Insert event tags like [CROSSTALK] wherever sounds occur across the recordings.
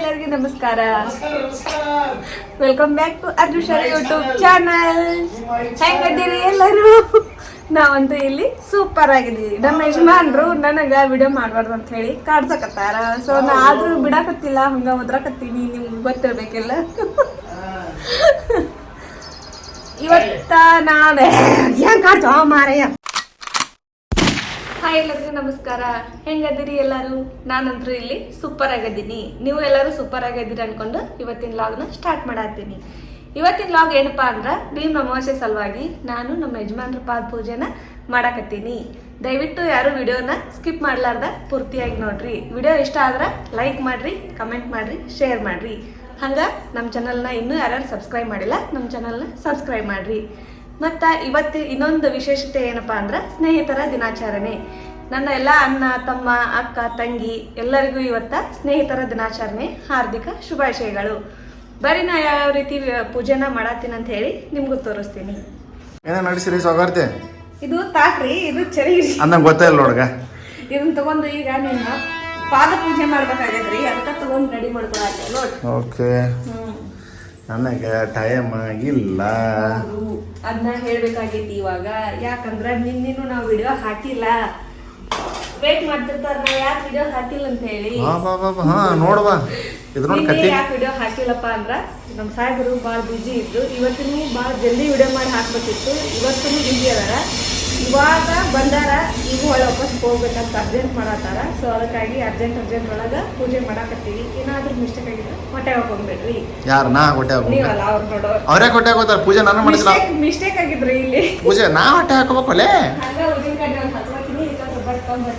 ಎಲ್ಲರಿಗೂ ನಮಸ್ಕಾರ. Welcome back to ಅರ್ಜುಷರ್ ಯೂಟ್ಯೂಬ್ ಚಾನಲ್ ಹೆಂಗದ್ದೀರಿ ಎಲ್ಲರೂ? ನಾವಂತೂ ಇಲ್ಲಿ ಸೂಪರ್ ಆಗಿದ್ದೀವಿ. ನಮ್ಮ ಯಜಮಾನ್ರು ನನಗೆ ವಿಡಿಯೋ ಮಾಡಬಾರ್ದು ಅಂತ ಹೇಳಿ ಕಾಡ್ಸಕತ್ತಾರ. ಸೊ ನಾ ಆದ್ರೂ ಬಿಡಾಕತ್ತಿಲ್ಲ ಹಂಗ ಒದ್ರಾಕತ್ತೀನಿ ನಿಮ್ಗೆ ಗೊತ್ತಿರ್ಬೇಕಿಲ್ಲ? ಇವತ್ತ ನಾನು ಯಾಕೆ ಕಾಡ್ತಾವ ಮಾರಯ್ಯ. ಹಾಯ್ ಎಲ್ಲರಿಗೂ ನಮಸ್ಕಾರ. ಹೆಂಗದಿರಿ ಎಲ್ಲರೂ? ನಾನಂತೂ ಇಲ್ಲಿ ಸೂಪರ್ ಆಗಿದ್ದೀನಿ ನೀವು ಎಲ್ಲರೂ ಸೂಪರ್ ಆಗಿದ್ದೀರಿ ಅನ್ಕೊಂಡು ಇವತ್ತಿನ ಲಾಗ್ನ ಸ್ಟಾರ್ಟ್ ಮಾಡತ್ತೀನಿ. ಇವತ್ತಿನ ಲಾಗ್ ಏನಪ್ಪಾ ಅಂದ್ರೆ, ಭೀಮ್ ಅಮಾವಾಸ್ಯೆ ಸಲುವಾಗಿ ನಾನು ನಮ್ಮ ಯಜಮಾನ್ರ ಪಾದ ಪೂಜೆನ ಮಾಡಾಕತ್ತೀನಿ. ದಯವಿಟ್ಟು ಯಾರು ವಿಡಿಯೋನ ಸ್ಕಿಪ್ ಮಾಡಲಾರ್ದ ಪೂರ್ತಿಯಾಗಿ ನೋಡ್ರಿ. ವಿಡಿಯೋ ಇಷ್ಟ ಆದ್ರೆ ಲೈಕ್ ಮಾಡ್ರಿ ಕಮೆಂಟ್ ಮಾಡ್ರಿ ಶೇರ್ ಮಾಡ್ರಿ. ಹಂಗ ನಮ್ಮ ಚಾನಲ್ನ ಇನ್ನೂ ಯಾರು ಸಬ್ಸ್ಕ್ರೈಬ್ ಮಾಡಿಲ್ಲ ನಮ್ಮ ಚಾನಲ್ನ ಸಬ್ಸ್ಕ್ರೈಬ್ ಮಾಡ್ರಿ. ಮತ್ತು ಇವತ್ತು ಇನ್ನೊಂದು ವಿಶೇಷತೆ ಏನಪ್ಪಾ ಅಂದ್ರೆ ಸ್ನೇಹಿತರ ದಿನಾಚರಣೆ. ನನ್ನ ಎಲ್ಲ ಅಣ್ಣ ತಮ್ಮ ಅಕ್ಕ ತಂಗಿ ಎಲ್ಲರಿಗೂ ಇವತ್ತ ಸ್ನೇಹಿತರ ದಿನಾಚರಣೆ ಹಾರ್ದಿಕ ಶುಭಾಶಯಗಳು. ಬರೀ ನಾ ಯಾವ ರೀತಿ ಪೂಜೆನ ಮಾಡತ್ತೀನಿ ಅಂತ ಹೇಳಿ ನಿಮ್ಗೂ ತೋರಿಸ್ತೀನಿ. ಏನ ನಡೆಸಿರಿ ಸೌಗಾರ್ತೆ ಇದು ತಾಕ್ರಿ ಇದು ಚರಿ ಅಂದಂಗೆ ಗೊತ್ತೇ ಇಲ್ಲ ನೋಡ್ಗ. ಇದನ್ನ ತಗೊಂಡು ಈಗ ನಿಮ್ಮ ಪಾದ ಪೂಜೆ ಮಾಡ್ಬೇಕಾಗೈತ್ರಿ ಅದಕ್ಕೆ ತಗೊಂಡು ರೆಡಿ ಮಾಡ್ಕೊಳಕ್ಕೆ ನೋಡಿ. ಓಕೆ. ಹ್ಮ್. ನನಗೆ ಟೈಮ್ ಆಗಿಲ್ಲ. ಅದನ್ನ ಹೇಳ್ಬೇಕಾಗೈತಿ ಇವಾಗ. ಯಾಕಂದ್ರ ನಿನ್ನೇನು ನಾವು ವಿಡಿಯೋ ಹಾಕಿಲ್ಲ. ವೇಟ್ ಮಾಡ್ತಿರ್ತಾರ ಯಾಕೆ ವಿಡಿಯೋ ಹಾಕಿಲ್ಲ ಅಂತ ಹೇಳಿ. ಹಾ ಬಾ ಬಾ ಬಾ. ಹಾ ನೋಡ್ವಾ ಇದು ನೋಡಿ ಕತ್ತಿ ಯಾಕೆ ವಿಡಿಯೋ ಹಾಕಿಲ್ಲಪ್ಪ ಅಂದ್ರ ನಮ್ಮ ಸಾಹೇಬರು ಭಾಳ ಬಿಜಿ ಇದ್ರು. ಇವತ್ತಿನ ಭಾಳ ಜಲ್ದಿ ವಿಡಿಯೋ ಮಾಡಿ ಹಾಕ್ಬೇಕಿತ್ತು. ಇವತ್ತೂ ಬ್ಯುಸಿ ಅದಾರ. ಇವಾಗ ಬಂದಾರ ಈಗ ಒಳ್ಳೆ ವಾಪಸ್ ಹೋಗ್ಬೇಕಂತ ಅರ್ಜೆಂಟ್ ಮಾಡತ್ತಾರ. ಸೊ ಅದಕ್ಕಾಗಿ ಅರ್ಜೆಂಟ್ ಅರ್ಜೆಂಟ್ ಒಳಗ ಪೂಜೆ ಮಾಡಾಕತ್ತೀವಿ. ಏನಾದ್ರೂ ಮಿಸ್ಟೇಕ್ ಆಗಿದ್ರೆ ಹೊಟ್ಟೆ ಹೋಗ್ಬೇಡ್ರಿ ಯಾರ ನಾ ಹೊಟ್ಟೆ ನೀವಲ್ಲ ಅವ್ರು ನೋಡೋ ಅವರೇ ಹೊಟ್ಟೆ ಹಾಕೋತಾರ ಪೂಜೆ ನಾನು ಮಾಡಿಸಿಲ್ಲ ಮಿಸ್ಟೇಕ್ ಆಗಿದ್ರಿ ಇಲ್ಲಿ. ಪೂಜೆ ನಾ ಹೊಟ್ಟೆ ಹಾಕೋಬೇಕು ಅಲ್ಲೇ ಹಂಗ ಉದ್ದಿನ ಕಡ್ಡಿ ಒಂದು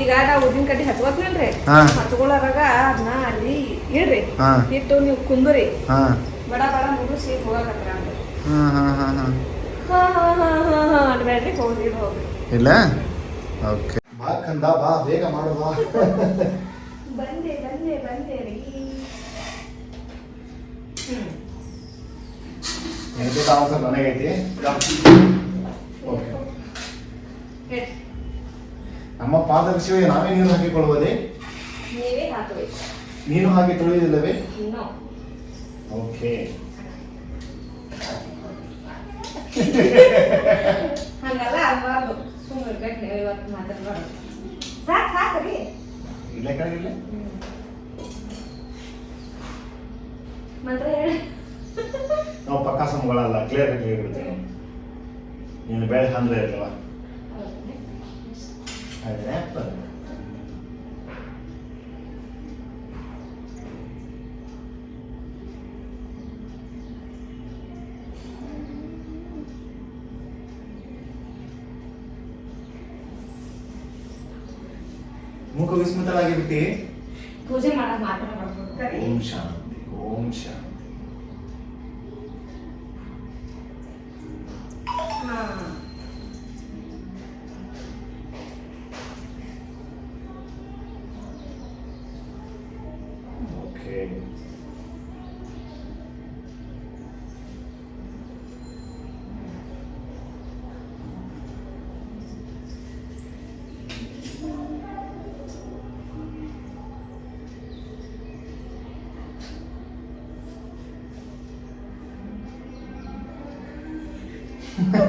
ಈಗ ನಾವು ಉದ್ದಿನ ಕಡ್ಡಿ ಹಚ್ಕೋತೀನಲ್ರಿ ಹಾ. ಹಚ್ಕೊಳ್ಳೋರಾಗ ಅದನ್ನ ಅಲ್ಲಿ ಇಡ್ರಿ. ಇಟ್ಟು ನೀವು ಕುಂದ್ರಿ. ಬಡ ಬಡ ಮುಗಿಸಿ ಹೋಗಕತ್ರ ಇಲ್ಲ? ಓಕೆ. ಬಾ ಕಂದ ಬಾ ಬೇಗ ಮಾಡು ಬಾ. ಬಂದೆ ಬಂದೆ ಬಂದೆ ರೀ. ನೆನಪು ತಾಮಸ ನನಗೈತಿ ಓಕೆ. ನಮ್ಮ ಪಾದರಕ್ಷೆ ನಾವೇ ನೀರು ಹಾಕಿಕೊಳ್ಳುವುದೇ ನೀನು ಹಾಗೆ ತೊಳೆದಿಲ್ಲವೇ? ಓಕೆ. [LAUGHS] ಹಂಗಲ್ಲ ಅನ್ಬಾರ್ದು ಸುಮ್ಮನೆ ನೀವು ಇವತ್ತು ಮಾತಾಡ್ಬಾರ್ದು ಸಾಕು ಸಾಕ್ರಿ ಇಲ್ಲ ಕೆಳಗಿಲ್ಲ ಮಂತ್ರ ಹೇಳಿ. [LAUGHS] ನಾವು ಪಕ್ಕ ಸಂಬಳಲ್ಲ ಕ್ಲಿಯರ್ ಆಗಿ ಏನು ನೀನು ಬೆಳೆ ಅಂದ್ರೆ ಇರಲ್ವಾ ಅದೇ ಮುಖ ವಿಸ್ಮಿತರಾಗಿಬಿಟ್ಟಿ ಪೂಜೆ ಮಾಡಕ್ ಮಾತ್ರ ಓಂ ಶಾಂತಿ ಓಂ ಶಾಂತಿ. ನಾವು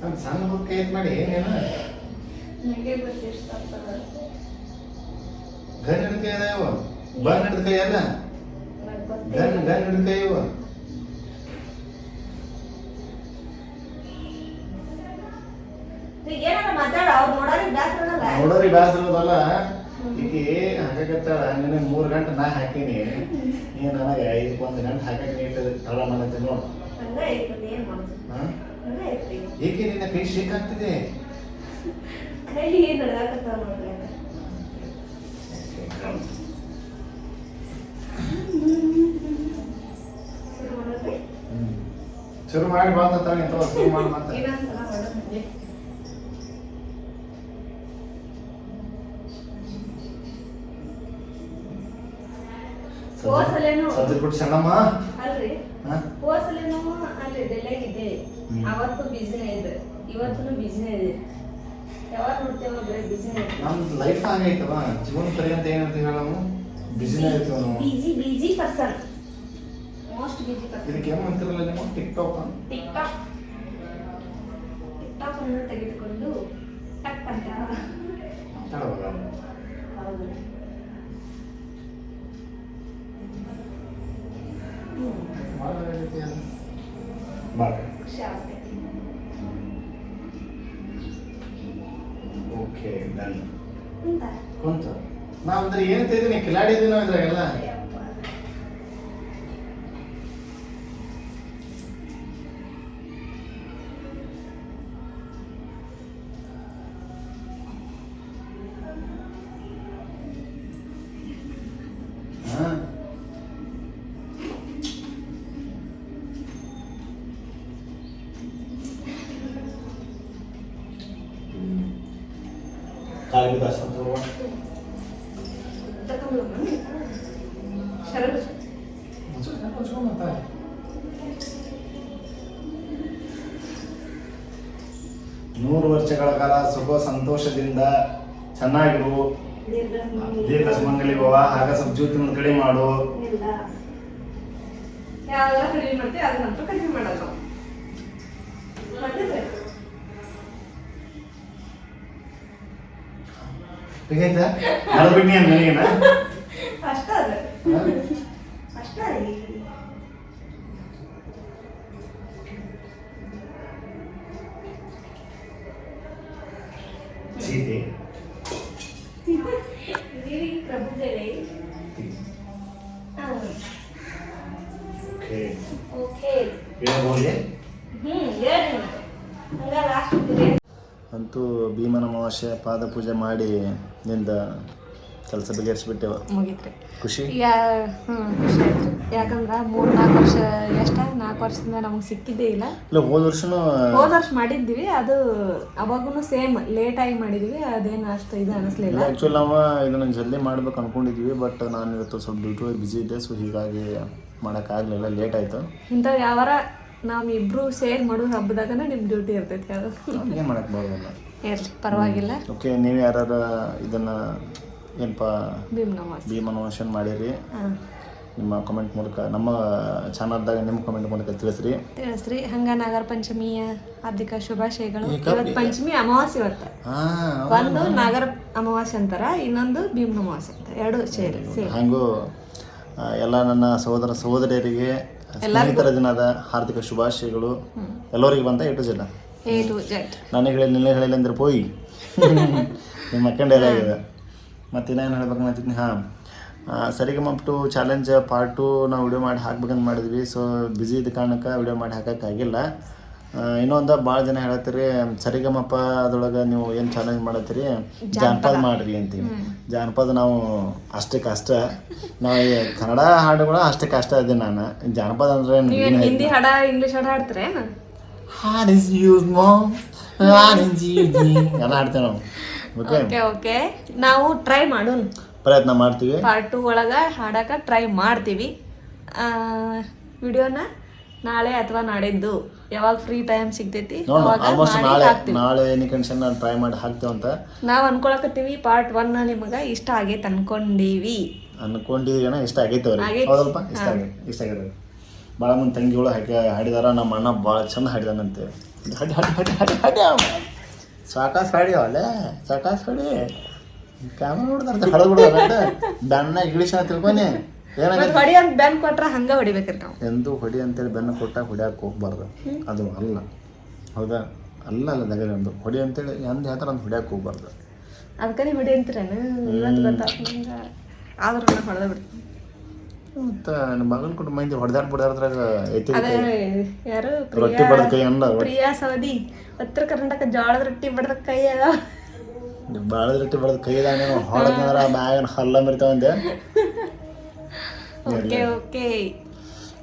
ನಮ್ ಸಣ್ಣ ಬುಕ್ ಏನ್ ಮಾಡಿ ಏನೇನ? ಗನ್ ಹಿಡ್ಕ ಅದಾವ ಬನ್ ಹಿಡ್ಕ ಅಲ್ಲ ಗನ್ ಗನ್ ಹಿಡ್ಕ ಇವ? ನೋಡೋರಿ ಬ್ಯಾಸರ ಇರೋದಲ್ಲ. ಈಕಿ ಹಾಕಕತ್ತಾಳ ನಿನ್ನೆ ಮೂರು ಗಂಟೆ ನಾ ಹಾಕೀನಿ. ನೀ ನನಗೆ ಐದು ಒಂದು ಗಂಟೆ ಹಾಕಕ್ಕೆ ನೀಟ್ ತಳ ಮಾಡತ್ತೆ ನೋಡು. ಏಕೆ ನಿನ್ನ ಕೈ ಶೇಕ್ ಆಗ್ತಿದೆ. ಶುರು ಮಾಡಿ ಬಂದ ಶುರು ಮಾಡಿ ಮಾತಾಡ ಬಿಟ್ಟು ಸಣ್ಣಮ್ಮ ಅಲ್ರಿ? ಹಾ? ಹೋದ್ಸಲೇನು ಅಲ್ಲಿ ಡೆಲ್ಲಿಯಾಗ ಇದ್ದೆ ಇದೆ ಅವತ್ತು ಬಿಸಿನೇ ಇದೆ ಇವತ್ತು ಬಿಸಿನೇ ಇದೆ ಯಾವಾಗ ನೋಡ್ತೇವ ಬರೀ ಬಿಸಿನೇ ನಮ್ಮ ನಮ್ ಲೈಫ್ ಆಗೈತವ ಜೀವನ ಪರಿ ಅಂತ ಏನಂತ ನಾವು ಬಿಸಿನೇ ಇರ್ತೀವಿ ನಾವು. Busy busy person most busy person ಇದಕ್ಕೆ ಏನು ಅಂತಿರಲ್ಲ ನೀವು? TikTok TikTok TikTok ಅನ್ನು ತೆಗೆದುಕೊಂಡು ಟಕ್ ಅಂತ ಹೌದು ಖುಷಿ ಆಗ್ತೈತಿ ಓಕೆ ಡನ್. ಕುಂತ. ನಾವ್ ಅಂದ್ರೆ ಏನ್ ತಿಂದಿನಿ? ಕಿಲಾಡಿ ಇದೀವಿ ನಾವು ಇದ್ರಾಗೆಲ್ಲ. ನೂರು ವರ್ಷಗಳ ಕಾಲ ಸುಖ ಸಂತೋಷದಿಂದ ಚೆನ್ನಾಗಿರು. ದೀರ್ಘ ಸುಮಂಗಲಿ ಭವ ಹಾಗ ಸ್ವಲ್ಪ ಜ್ಯೋತಿ ಕಡಿಮೆ ಮಾಡು. ಯಾವೆಲ್ಲ ಕಡಿಮೆ ಮಾಡ್ತೀವಿ ಅದ ನಂತರ ಕಡಿಮೆ ಮಾಡಲ್ಲ. ಅಂತ ನನಗೇನ? ಅಷ್ಟ ಅದ. ಅಷ್ಟ ಸೀತೆ. ಓಕೆ. ಓಕೆ. ಭೀಮನ ಅಮಾವಾಸ್ಯೆ ಪಾದ ಪೂಜೆ ಮಾಡಿ ನಿಂದ ಕೆಲಸ ಬಗೆಹರಿಸ್ಬಿಟ್ಟೆವ ಮುಗಿತ್ರಿ. ಖುಷಿ? ಯಾ ಖುಷಿ ಆಯ್ತು ಯಾಕಂದ್ರ ಮೂರ್ ನಾಲ್ಕು ವರ್ಷ ಎಷ್ಟ? ನಾಲ್ಕು ವರ್ಷದಿಂದ ನಮಗೆ ಸಿಕ್ಕಿದ್ದೇ ಇಲ್ಲ. ಇಲ್ಲ ಹೋದ ವರ್ಷನೂ ಹೋದ ವರ್ಷ ಮಾಡಿದ್ವಿ. ಅದು ಅವಾಗೂ ಸೇಮ್ ಲೇಟ್ ಆಗಿ ಮಾಡಿದ್ವಿ. ಅದೇನು ಅಷ್ಟು ಇದು ಅನಿಸ್ಲಿಲ್ಲ. ಆ್ಯಕ್ಚುಲಿ ನಾವು ಇದನ್ನ ಜಲ್ದಿ ಮಾಡ್ಬೇಕು ಅನ್ಕೊಂಡಿದ್ವಿ. ಬಟ್ ನಾನು ಇವತ್ತು ಸ್ವಲ್ಪ ಡ್ಯೂಟಿ ಬಿಸಿ ಇದ್ದೆ. ಸೊ ಹೀಗಾಗಿ ಮಾಡೋಕ್ಕಾಗಲಿಲ್ಲ ಲೇಟ್ ಆಯ್ತು. ಇಂಥವು ಯಾವಾರ ನಾವು ಇಬ್ರು ಸೇರ್ ಮಾಡೋ ಹಬ್ಬದಾಗನ ನಿಮ್ ಡ್ಯೂಟಿ ಇರ್ತೈತಿ ಅದು. ಏನು ಮಾಡೋಕ್ಕೆ ಬರೋದಿಲ್ಲ ಇರ್ಲಿ ಪರವಾಗಿಲ್ಲ. ಓಕೆ ನೀವು ಯಾರು ಇದನ್ನ ಏನಪ್ಪ ಭೀಮ್ ನವಾಸ್ ಭೀಮನೋಷನ್ ಮಾಡಿರಿ ನಿಮ್ಮ ಕಮೆಂಟ್ ಮೂಲಕ ನಮ್ಮ ಚಾನಲ್ದಾಗ ನಿಮ್ಮ ಕಮೆಂಟ್ ಮೂಲಕ ತಿಳಿಸ್ರಿ. ತಿಳಿಸ್ರಿ. ಹಂಗ ನಾಗರ ಪಂಚಮಿಯ ಹಾರ್ದಿಕ ಶುಭಾಶಯಗಳು. ಇವತ್ತು ಪಂಚಮಿ ಅಮಾವಾಸ್ಯೆ ಬರ್ತ ಒಂದು ನಾಗರ ಅಮಾವಾಸ್ಯೆ ಅಂತಾರ ಇನ್ನೊಂದು ಭೀಮ್ ಅಮಾವಾಸ್ಯೆ ಅಂತ. ಎರಡು ಸೇರಿ ಹಂಗೂ ಎಲ್ಲ ನನ್ನ ಸಹೋದರ ಸಹೋದರಿಯರಿಗೆ ಸ್ನೇಹಿತರ ದಿನದ ಹಾರ್ದಿಕ ಶುಭಾಶಯಗಳು. ಎಲ್ಲರಿಗೆ ಬಂತ ಇಟ್ಟು ಜನ ಎ ಟು ನನಗೆ ಹೇಳಿ ನಿನ್ನೆ ಹೇಳಿಲ್ಲ ಅಂದ್ರೆ ಪೋಯಿ. [LAUGHS] ನಿಮ್ಮ ಆಗಿದೆ ಮತ್ತೆ ಇನ್ನೇನು ಹೇಳ್ಬೇಕು ಅಂತಿದ್ನಿ ಹಾಂ. Saregamapa two challenge part two ನಾವು ವಿಡಿಯೋ ಮಾಡಿ ಹಾಕ್ಬೇಕಂತ ಮಾಡಿದ್ವಿ. ಸೊ ಬ್ಯುಸಿ ಇದ್ದ ಕಾರಣಕ್ಕೆ ವಿಡಿಯೋ ಮಾಡಿ ಹಾಕೋಕ್ಕಾಗಿಲ್ಲ ಆಗಿಲ್ಲ. ಇನ್ನೊಂದು ಭಾಳ ಜನ ಹೇಳತ್ತೀರಿ ಸರಿಗಮಪ್ಪ ಅದ್ರೊಳಗೆ ನೀವು ಏನು ಚಾಲೆಂಜ್ ಮಾಡತ್ತೀರಿ? ಜಾನಪದ. ಮಾಡ್ರಿ ಅಂತೀವಿ ಜಾನಪದ ನಾವು ಅಷ್ಟಕ್ಕೆ ಕಷ್ಟ. ನಾವು ಕನ್ನಡ ಹಾಡುಗಳು ಅಷ್ಟಕ್ಕೆ ಕಷ್ಟ ಇದೆ ನಾನು. ಜಾನಪದ ಅಂದ್ರೆ ಹಿಂದಿ ಹಾಡ ಇಂಗ್ಲಿಷ್ ಹಾಡ ಹಾಡ್ತೀರೇನು ಹಾಡ್ ಇಸ್ ಯೂಸ್ ಮಾಮ್ ಹಾಡ್ ಇಸ್ ಯೂಸ್ ಎಲ್ಲ ಆಡ್ತೇವೆ ನಾವು. ಓಕೆ ಓಕೆ ಓಕೆ ನಾವು ಟ್ರೈ ಮಾಡೋಣ. ಪ್ರಯತ್ನ ಮಾಡ್ತೀವಿ. ಪಾರ್ಟ್ ಟು ಒಳಗ ಹಾಡಕ ಟ್ರೈ ಮಾಡ್ತೀವಿ. ವಿಡಿಯೋನ ನಾಳೆ ಅಥವಾ ನಾಡಿದ್ದು. ಯಾವಾಗ ಫ್ರೀ ಟೈಮ್ ಸಿಗ್ತೈತಿ ಆಲ್ಮೋಸ್ಟ್ ನಾಳೆ ನಾಳೆ ಎನಿ ಕಂಡೀಷನ್ ನಾನು ಟ್ರೈ ಮಾಡಿ ಹಾಕ್ತೇವೆ ಅಂತ. ನಾವು ಅನ್ಕೊಳಕತ್ತೀವಿ ಪಾರ್ಟ್ ಒನ್ ನಿಮಗೆ ಇಷ್ಟ ಆಗೈತೆ ಅನ್ಕೊಂಡೀವಿ. ಅನ್ಕೊಂಡಿದ್ದೀನ ಇಷ್ಟ ಆಗೈತೆ ಅವ್ರಿಗೆ. ಇಷ್ಟ ಆಗೈತೆ ಇಷ್ಟ ಆಗೈತೆ ಭಾಳ ಮಂದಿ ತಂಗಿಗಳು ಹಾಕಿ ಹಾಡಿದಾರ ನಮ್ಮ ಅಣ್ಣ ಭಾಳ ಚಂದ ಹಾಡಿದಾನಂತೆ. ಹಡಿ ಹಡಿ ಹಡಿ ಹಡಿ ಹಡಿ ಸಾಕಾಸು ಹಾಡಿ ಅವಳೆ ಸಾಕಾಸ್ ಹಾಡಿ. ಕ್ಯಾಮ್ರಾ ನೋಡ್ತಾರೆ ಹಳದ್ ಬಿಡೋದ ಬೆನ್ನ ಇಂಗ್ಲೀಷ್ ತಿಳ್ಕೊನಿ ಹೊಡಿ ಅಂತ ಬ್ಯಾನ್ ಕೊಟ್ರ ಹಂಗ ಹೊಡಿಬೇಕ್ರಿ ನಾವು. ಎಂದು ಹೊಡಿ ಅಂತೇಳಿ ಬೆನ್ನು ಕೊಟ್ಟಾಗ ಹೊಡಿಯಕ್ಕೆ ಹೋಗ್ಬಾರ್ದು. ಅದು ಅಲ್ಲ. ಹೌದಾ? ಅಲ್ಲ ಅಲ್ಲ ದಗದ ಹೊಡಿ ಅಂತೇಳಿ ಎಂದ ಹೇಳ್ತಾರೆ ಅಂತ ಹೊಡಿಯಕ್ಕೆ ಹೋಗ್ಬಾರ್ದು. ಅದಕ್ಕೆ ಹೊಡಿ ಅಂತೀರೇನು? ಆದ್ರೂ ಹೊಡೆದ ಬಿಡ್ತೀನಿ. ಮತ್ತು ಬಾಗಲಕೋಟೆ ಮಂದಿ ಹೊಡೆದಾಡ್ ಬಿಡಾರ್ದ್ರಾಗ ಐತಿ ಅದೇ ಯಾರು ರೊಟ್ಟಿ ಪ್ರಿಯಾ ಕೈ ಅಂದ ಪ್ರಿಯಾ ಸವದಿ ಉತ್ತರ ಕರ್ನಾಟಕ ಜೋಳದ ರೊಟ್ಟಿ ಬಡದ ಕೈ ಅದ. ಬಾಳದ ರೊಟ್ಟಿ ಬಡ್ದ ಕೈದಾಗ ಹೊಡೆದ್ರ ಬ್ಯಾಗನ ಹಲ್ಲ ಮೆರಿತಾವಂದೆ ಓಕೆ ಓಕೆ.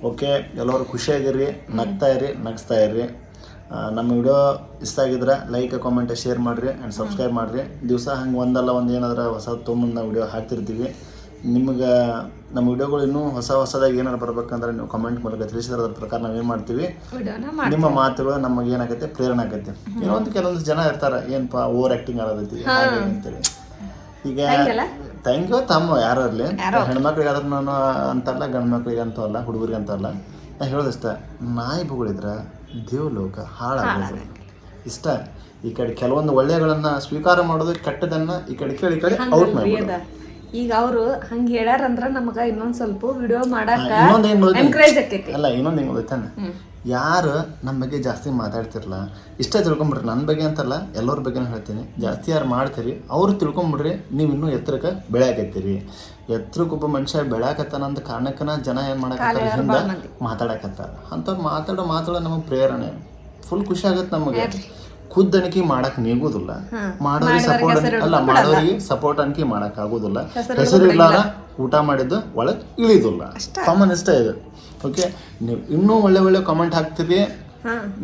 ಓಕೆ ಎಲ್ಲರೂ ಖುಷಿಯಾಗಿರ್ರಿ ನಗ್ತಾ ಇರ್ರಿ ನಗಿಸ್ತಾ ಇರ್ರಿ. ನಮ್ಮ ವಿಡಿಯೋ ಇಷ್ಟ ಆಗಿದ್ರೆ ಲೈಕ್ ಕಾಮೆಂಟ್ ಶೇರ್ ಮಾಡಿರಿ ಆ್ಯಂಡ್ ಸಬ್ಸ್ಕ್ರೈಬ್ ಮಾಡಿರಿ. ದಿವಸ ಹಂಗೆ ಒಂದಲ್ಲ ಒಂದು ಏನಾದ್ರೆ ಹೊಸ ತೊಗೊಂಬಂದು ನಾವು ವಿಡಿಯೋ ಹಾಕ್ತಿರ್ತೀವಿ. ನಿಮ್ಗೆ ನಮ್ಮ ವಿಡಿಯೋಗಳು ಇನ್ನೂ ಹೊಸ ಹೊಸದಾಗಿ ಏನಾರು ಬರ್ಬೇಕಂದ್ರೆ ನೀವು ಕಮೆಂಟ್ ಮೂಲಕ ತಿಳಿಸಿದ್ರೆ ಅದ್ರ ಪ್ರಕಾರ ನಾವೇನು ಮಾಡ್ತೀವಿ? ನಿಮ್ಮ ಮಾತುಗಳು ನಮಗೆ ಏನಾಗುತ್ತೆ? ಪ್ರೇರಣೆ ಆಗತ್ತೆ. ಇನ್ನೊಂದು ಕೆಲವೊಂದು ಜನ ಇರ್ತಾರೆ ಏನಪ್ಪಾ ಓವರ್ ಆಕ್ಟಿಂಗ್ ಆಗೋದೈತಿ ಹಾಗೆ ಅಂತೇಳಿ. ಈಗ ತಂಗಿ ತಂಗಿಯೋ ತಮ್ಮ ಯಾರು ಇರಲಿ? ಹೆಣ್ಮಕ್ಳಿಗೆ ಆದ್ರೆ ನಾನು ಅಂತಲ್ಲ ಗಂಡು ಮಕ್ಳಿಗೆ ಅಂತ ಅಲ್ಲ ಹುಡುಗರಿಗೆ ಅಂತ ಅಲ್ಲ. ನಾ ಹೇಳೋದಿಷ್ಟ ನಾಯಿ ದೇವ್ ದೇವಲೋಕ ಹಾಳಾಗೋದು. ಇಷ್ಟ? ಈ ಕಡೆ ಕೆಲವೊಂದು ಒಳ್ಳೆಗಳನ್ನ ಸ್ವೀಕಾರ ಮಾಡೋದು ಕೆಟ್ಟದನ್ನ ಈ ಕಡೆ ಕೇಳಿ ಈ ಕಡೆ ಔಟ್ ಅದ. ಈಗ ಅವರು ಹಂಗ ಹೇಳಾರಂದ್ರ ನಮಗ ಇನ್ನೊಂದ್ ಸ್ವಲ್ಪ ವಿಡಿಯೋ ಮಾಡಾಕ ಇನ್ನೊಂದು ಏನು ಎನ್ಕರೇಜ್ ಆಕೈತಿ. ಅಲ್ಲ ಇನ್ನೊಂದು ಹೆಂಗ್ ಗೊತ್ತಾನೆ ಯಾರು ನಮ್ಮ ಬಗ್ಗೆ ಜಾಸ್ತಿ ಮಾತಾಡ್ತಿರಲ್ಲ ಇಷ್ಟ ತಿಳ್ಕೊಂಬಿಡ್ರಿ ನನ್ನ ಬಗ್ಗೆ ಅಂತಲ್ಲ ಎಲ್ಲರ ಬಗ್ಗೆನೂ ಹೇಳ್ತೀನಿ. ಜಾಸ್ತಿ ಯಾರು ಮಾಡ್ತೀರಿ ಅವ್ರು ತಿಳ್ಕೊಂಬಿಡ್ರಿ ನೀವು ಇನ್ನೂ ಎತ್ತರಕ್ಕೆ ಬೆಳೆಯಾಕತ್ತೀರಿ. ಎತ್ತರಕ್ಕೊಬ್ಬ ಮನುಷ್ಯ ಬೆಳೆಯಾಕತ್ತಾನ ಅಂತ ಕಾರಣಕ್ಕನ ಜನ ಏನು ಮಾಡಕತ್ತಾರ ಹಿಂದೆ ಮಾತಾಡಕತ್ತಾರ. ಅಂಥವ್ರು ಮಾತಾಡೋ ಮಾತಾಡೋ ನಮಗೆ ಪ್ರೇರಣೆ. ಫುಲ್ ಖುಷಿ ಆಗತ್ತೆ ನಮಗೆ. ಖುದ್ದಣಿಕೆ ಮಾಡಕ್ ನೀಗುದಿಲ್ಲ ಮಾಡೋರಿಗೆ ಸಪೋರ್ಟ್ ಅಲ್ಲ ಮಾಡೋರಿಗೆ ಸಪೋರ್ಟ್ ಅನ್ಕಿ ಮಾಡಕ್ ಆಗುದಿಲ್ಲ ಹೆಸರು ಇಲ್ಲಾರ ಊಟ ಮಾಡಿದ್ದು ಒಳಗೆ ಇಳಿದಿಲ್ಲ ಕಾಮನ್ ಇಷ್ಟ ಇದೆ. ಓಕೆ ನೀವು ಇನ್ನೂ ಒಳ್ಳೆ ಒಳ್ಳೆ ಕಾಮೆಂಟ್ ಹಾಕ್ತೀರಿ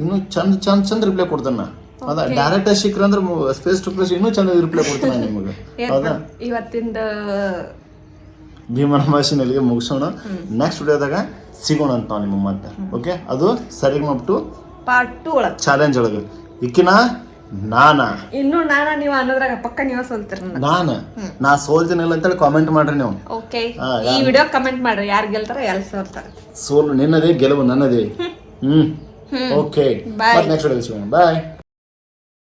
ಇನ್ನೂ ಚಂದ ಚಂದ ಚಂದ ರಿಪ್ಲೈ ಕೊಡ್ತಾನ ಅದ ಡೈರೆಕ್ಟ್ ಸಿಕ್ಕ್ರ ಅಂದ್ರೆ ಸ್ಪೇಸ್ ಟು ಪ್ಲೇಸ್ ಇನ್ನೂ ಚಂದ ರಿಪ್ಲೈ ಕೊಡ್ತಾನೆ ನಿಮಗೆ. ಹೌದಾ? ಇವತ್ತಿಂದ ಭೀಮನ ಭಾಷೆನ ಇಲ್ಲಿಗೆ ಮುಗಿಸೋಣ. ನೆಕ್ಸ್ಟ್ ವಿಡಿಯೋದಾಗ ಸಿಗೋಣ ಅಂತ ನಾವು ನಿಮ್ಮ ಮತ್ತೆ. ಓಕೆ ಅದು ಸರಿಗೆ ಮಪ್ಟು ಪಾರ್ಟ್ ಟು ಒಳಗೆ. ಚಾಲೆಂಜ್ ಒಳಗೆ. ಇಕ್ಕಿನ ನಾನ? ಇನ್ನು ನಾನ ನೀವು ಅನ್ನೋದ್ರಾಗ ಪಕ್ಕ ನೀವು ಸೋಲ್ತೀರ ನಾನ? ನಾ ಸೋಲ್ತೀನಿಲ್ಲ ಅಂತೇಳಿ ಕಾಮೆಂಟ್ ಮಾಡ್ರಿ ನೀವು. ಓಕೆ ಈ ವಿಡಿಯೋ ಕಮೆಂಟ್ ಮಾಡ್ರಿ. ಯಾರು ಗೆಲ್ತಾರ ಎಲ್ಲ ಸೋಲ್ತಾರ. ಸೋಲು ನಿನ್ನದೇ ಗೆಲುವು ನನ್ನದೇ. ಹ್ಮ್. ಓಕೆ ಬಾಯ್ ನೆಕ್ಸ್ಟ್ ಬಾಯ್